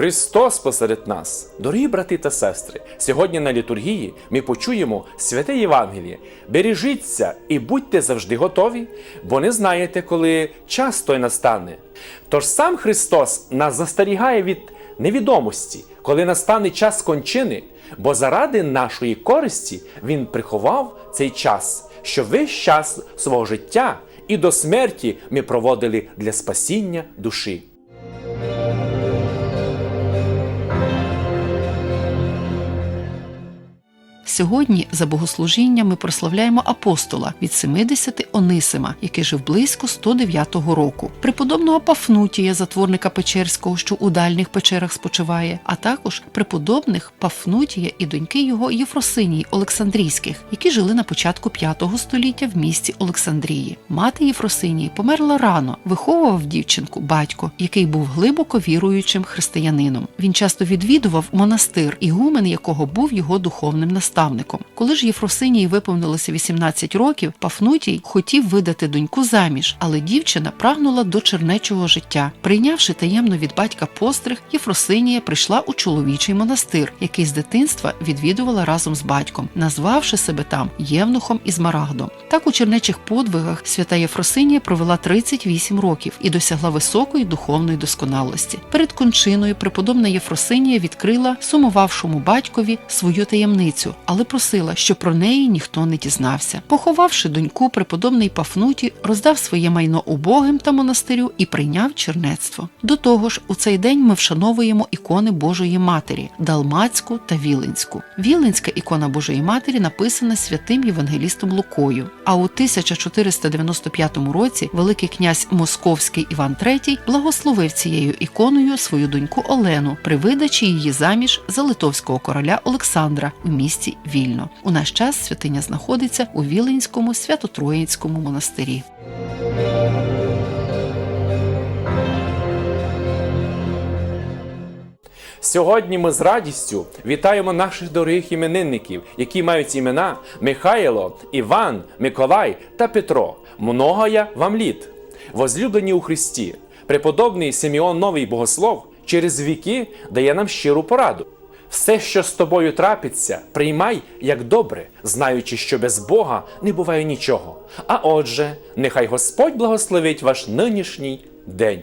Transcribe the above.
Христос посеред нас, дорогі брати та сестри, сьогодні на літургії ми почуємо святе Євангеліє. Бережіться і будьте завжди готові, бо не знаєте, коли час той настане. Тож сам Христос нас застерігає від невідомості, коли настане час кончини, бо заради нашої користі Він приховав цей час, що весь час свого життя і до смерті ми проводили для спасіння душі. Сьогодні за богослужіння ми прославляємо апостола від 70 Онисима, який жив близько 109 року, преподобного Пафнутія, затворника Печерського, що у дальніх печерах спочиває, а також преподобних Пафнутія і доньки його Єфросинії Олександрійських, які жили на початку 5 століття в місті Олександрії. Мати Єфросинії померла рано, виховував дівчинку батько, який був глибоко віруючим християнином. Він часто відвідував монастир, ігумен якого був його духовним наставником. Коли ж Єфросинії виповнилося 18 років, Пафнутій хотів видати доньку заміж, але дівчина прагнула до чернечого життя. Прийнявши таємно від батька постриг, Єфросинія прийшла у чоловічий монастир, який з дитинства відвідувала разом з батьком, назвавши себе там Євнухом і Змарагдом. Так у чернечих подвигах свята Єфросинія провела 38 років і досягла високої духовної досконалості. Перед кончиною преподобна Єфросинія відкрила сумувавшому батькові свою таємницю, але просила, щоб про неї ніхто не дізнався. Поховавши доньку, преподобний Пафнуті роздав своє майно убогим та монастирю і прийняв чернецтво. До того ж, у цей день ми вшановуємо ікони Божої Матері Далмацьку та Віленську. Віленська ікона Божої Матері написана святим євангелістом Лукою. А у 1495 році великий князь Московський Іван III благословив цією іконою свою доньку Олену при видачі її заміж за литовського короля Олександра у місті Вільно. У наш час святиня знаходиться у Віленському Свято-Троїцькому монастирі. Сьогодні ми з радістю вітаємо наших дорогих іменинників, які мають імена Михайло, Іван, Миколай та Петро. Многоя вам літ. Возлюблені у Христі, преподобний Симеон Новий Богослов через віки дає нам щиру пораду. Все, що з тобою трапиться, приймай як добре, знаючи, що без Бога не буває нічого. А отже, нехай Господь благословить ваш нинішній день.